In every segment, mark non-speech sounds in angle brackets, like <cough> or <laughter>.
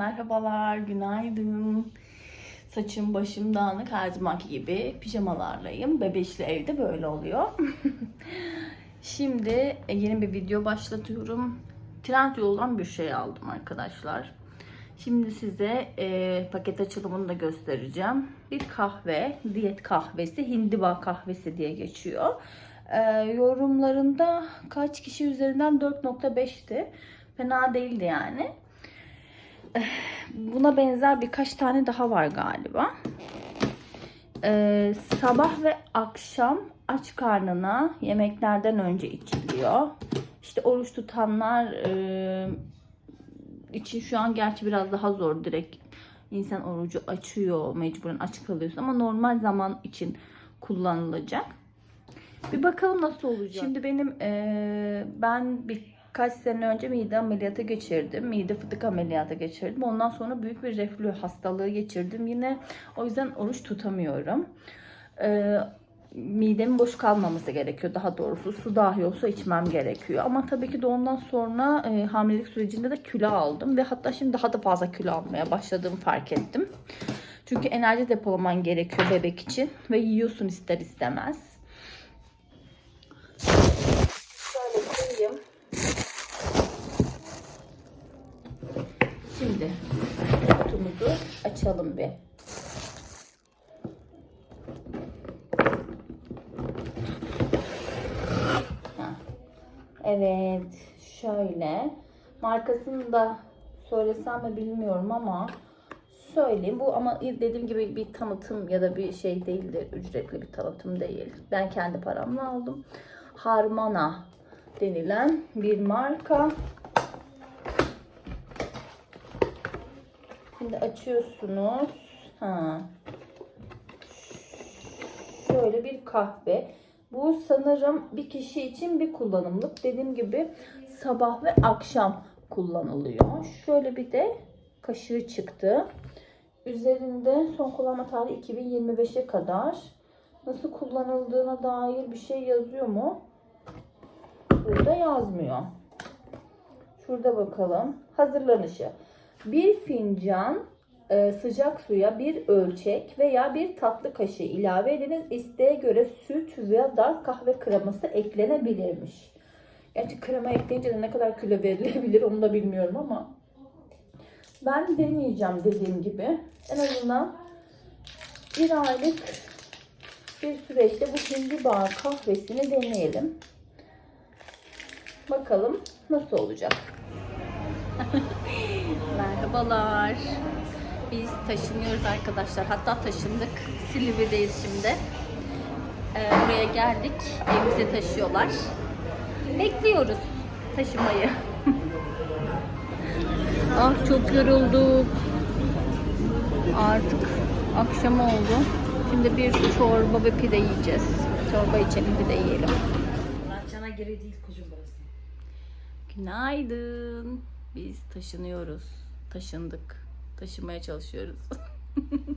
Merhabalar, günaydın. Saçım başım dağınık her zamanki gibi pijamalarlayım. Bebeşli evde böyle oluyor. <laughs> Şimdi e, yeni bir video başlatıyorum. Trendyol'dan bir şey aldım arkadaşlar. Şimdi size e, paket açılımını da göstereceğim. Bir kahve, diyet kahvesi, hindiba kahvesi diye geçiyor. E, yorumlarında kaç kişi üzerinden 4.5'ti. Fena değildi yani. <sighs> Buna benzer birkaç tane daha var galiba. Ee, sabah ve akşam aç karnına yemeklerden önce içiliyor. İşte oruç tutanlar e, için şu an gerçi biraz daha zor direkt insan orucu açıyor mecburen aç kalıyorsun ama normal zaman için kullanılacak. Bir bakalım nasıl olacak. Şimdi benim e, ben birkaç sene önce mide ameliyatı geçirdim. Mide fıtık ameliyatı geçirdim. Ondan sonra büyük bir reflü hastalığı geçirdim. Yine o yüzden oruç tutamıyorum. E, midemin boş kalmaması gerekiyor. Daha doğrusu su dahi olsa içmem gerekiyor. Ama tabii ki de ondan sonra e, hamilelik sürecinde de kilo aldım. Ve hatta şimdi daha da fazla kilo almaya başladığımı fark ettim. Çünkü enerji depolaman gerekiyor bebek için. Ve yiyorsun ister istemez. Şöyle koyayım. Şimdi kutumuzu açalım bir. Evet, şöyle. Markasını da söylesem mi bilmiyorum ama söyleyeyim. Bu ama dediğim gibi bir tanıtım ya da bir şey değildir. Ücretli bir tanıtım değil. Ben kendi paramla aldım. Harmana denilen bir marka. Şimdi açıyorsunuz. Ha. Şöyle bir kahve. Bu sanırım bir kişi için bir kullanımlık. Dediğim gibi sabah ve akşam kullanılıyor. Şöyle bir de kaşığı çıktı. Üzerinde son kullanma tarihi 2025'e kadar. Nasıl kullanıldığına dair bir şey yazıyor mu? Burada yazmıyor. Şurada bakalım. Hazırlanışı. Bir fincan e, sıcak suya bir ölçek veya bir tatlı kaşığı ilave ediniz. İsteğe göre süt veya da kahve kreması eklenebilirmiş. Gerçi krema ekleyince de ne kadar kilo verilebilir onu da bilmiyorum ama ben deneyeceğim dediğim gibi. En azından bir aylık bir süreçte bu hindi bar kahvesini deneyelim. Bakalım nasıl olacak. <laughs> Merhabalar. Biz taşınıyoruz arkadaşlar. Hatta taşındık. Silivri'deyiz şimdi. Ee, buraya geldik. Evimize taşıyorlar. Bekliyoruz taşımayı. <laughs> ah çok yorulduk. Artık akşam oldu. Şimdi bir çorba ve pide yiyeceğiz. Çorba içelim pide yiyelim. Cana geri değil kuzum burası. Günaydın. Biz taşınıyoruz. Taşındık. Taşımaya çalışıyoruz.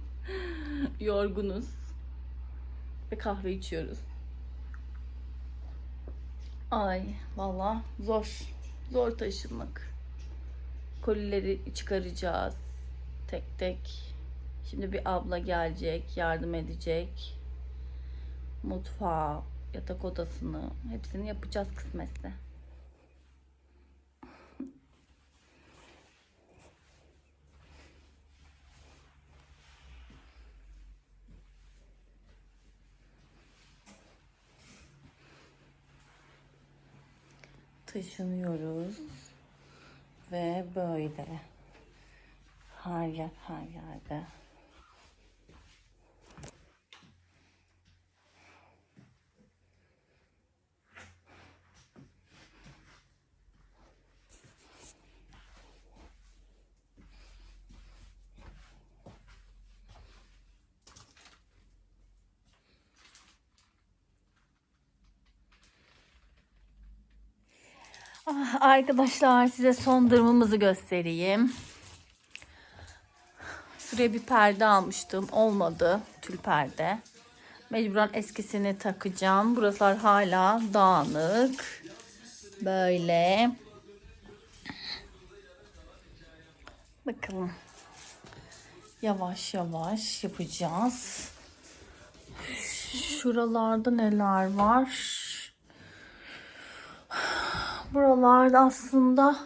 <laughs> Yorgunuz. Ve kahve içiyoruz. Ay valla zor. Zor taşınmak. Kolileri çıkaracağız. Tek tek. Şimdi bir abla gelecek, yardım edecek. Mutfağı, yatak odasını hepsini yapacağız kısmetse. Taşınıyoruz. Ve böyle. Her yer her yerde Arkadaşlar size son durumumuzu göstereyim. Şuraya bir perde almıştım. Olmadı. Tül perde. Mecburen eskisini takacağım. Buralar hala dağınık. Böyle. Bakalım. Yavaş yavaş yapacağız. Şuralarda neler var? Buralarda aslında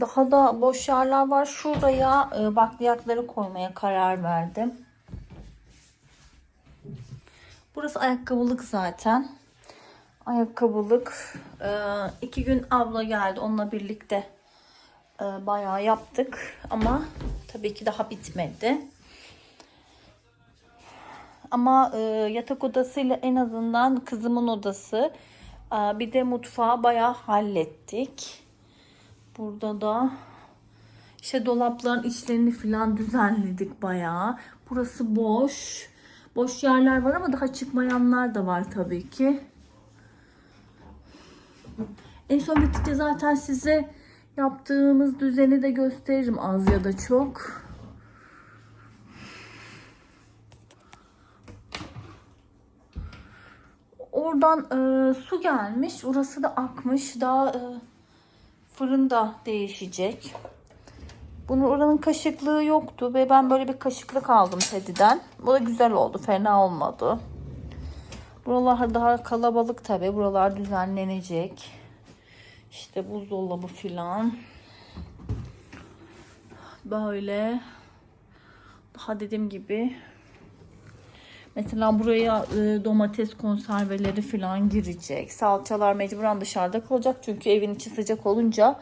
daha da boş yerler var. Şuraya e, bakliyatları koymaya karar verdim. Burası ayakkabılık zaten. Ayakkabılık. E, iki gün abla geldi. Onunla birlikte e, bayağı yaptık. Ama tabii ki daha bitmedi. Ama yatak odasıyla en azından kızımın odası. Bir de mutfağı bayağı hallettik. Burada da işte dolapların içlerini falan düzenledik bayağı. Burası boş. Boş yerler var ama daha çıkmayanlar da var tabii ki. En son bitince zaten size yaptığımız düzeni de gösteririm az ya da çok. Oradan e, su gelmiş. Orası da akmış. Daha e, fırın da değişecek. Bunun oranın kaşıklığı yoktu ve ben böyle bir kaşıklık aldım Teddy'den. Bu da güzel oldu. Fena olmadı. Buralar daha kalabalık tabi. Buralar düzenlenecek. İşte buzdolabı filan. Böyle. Daha dediğim gibi Mesela buraya e, domates konserveleri falan girecek. Salçalar mecburen dışarıda kalacak. Çünkü evin içi sıcak olunca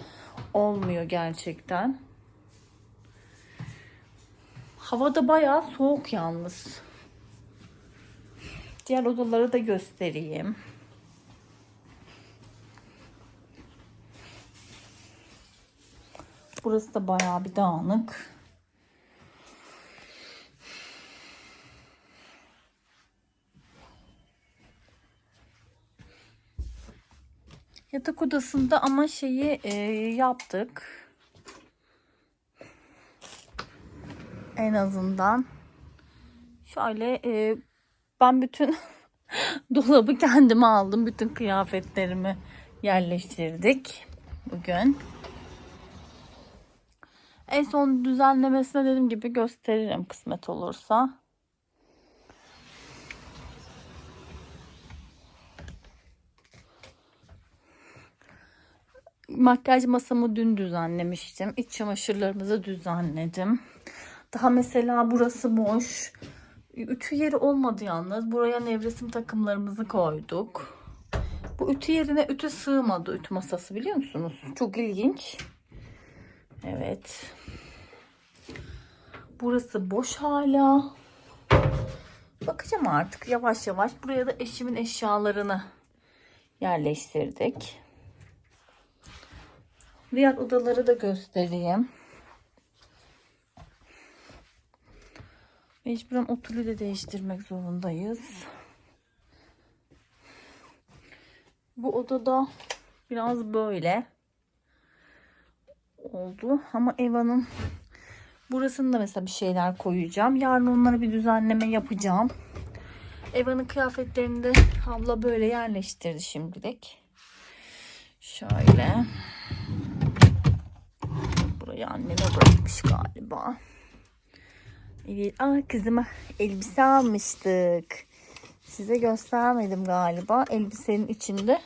olmuyor gerçekten. Hava da bayağı soğuk yalnız. Diğer odaları da göstereyim. Burası da bayağı bir dağınık. Yatak odasında ama şeyi e, yaptık. En azından. Şöyle e, ben bütün <laughs> dolabı kendime aldım. Bütün kıyafetlerimi yerleştirdik bugün. En son düzenlemesine dediğim gibi gösteririm kısmet olursa. Makyaj masamı dün düzenlemiştim. İç çamaşırlarımızı düzenledim. Daha mesela burası boş. Ütü yeri olmadı yalnız. Buraya nevresim takımlarımızı koyduk. Bu ütü yerine ütü sığmadı ütü masası biliyor musunuz? Çok ilginç. Evet. Burası boş hala. Bakacağım artık yavaş yavaş. Buraya da eşimin eşyalarını yerleştirdik. Diğer odaları da göstereyim. Mecburen otulu da değiştirmek zorundayız. Bu odada biraz böyle oldu. Ama Eva'nın burasında mesela bir şeyler koyacağım. Yarın onlara bir düzenleme yapacağım. Eva'nın kıyafetlerini de abla böyle yerleştirdi şimdilik. Şöyle. Burayı anneme bırakmış galiba. Evet. Aa, kızıma elbise almıştık. Size göstermedim galiba. Elbisenin içinde.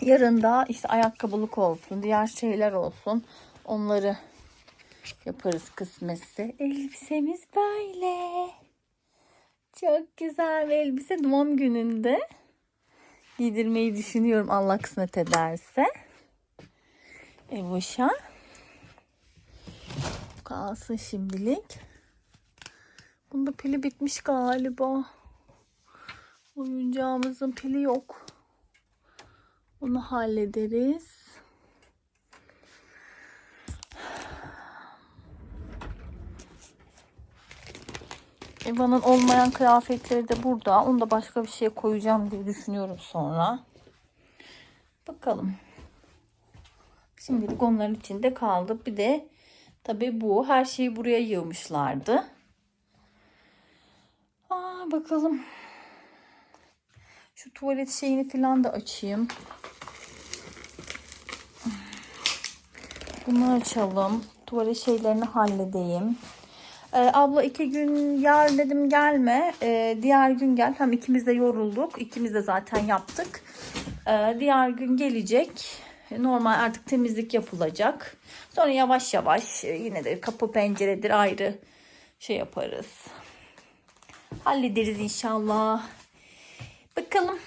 Yarın da işte ayakkabılık olsun, diğer şeyler olsun. Onları yaparız kısmetse. Elbisemiz böyle. Çok güzel bir elbise doğum gününde giydirmeyi düşünüyorum Allah kısmet ederse. Evoş'a. Kalsın şimdilik. Bunda pili bitmiş galiba. Oyuncağımızın pili yok. Bunu hallederiz. Eva'nın olmayan kıyafetleri de burada. Onu da başka bir şeye koyacağım diye düşünüyorum sonra. Bakalım. Şimdilik onların içinde kaldı. Bir de tabii bu. Her şeyi buraya yığmışlardı. Aa, bakalım. Şu tuvalet şeyini falan da açayım. Bunu açalım. Tuvalet şeylerini halledeyim. Ee, abla iki gün yarın dedim gelme. Ee, diğer gün gel. Hem ikimiz de yorulduk. İkimiz de zaten yaptık. Ee, diğer gün gelecek. Normal artık temizlik yapılacak. Sonra yavaş yavaş e, yine de kapı penceredir ayrı şey yaparız. Hallederiz inşallah. Bakalım.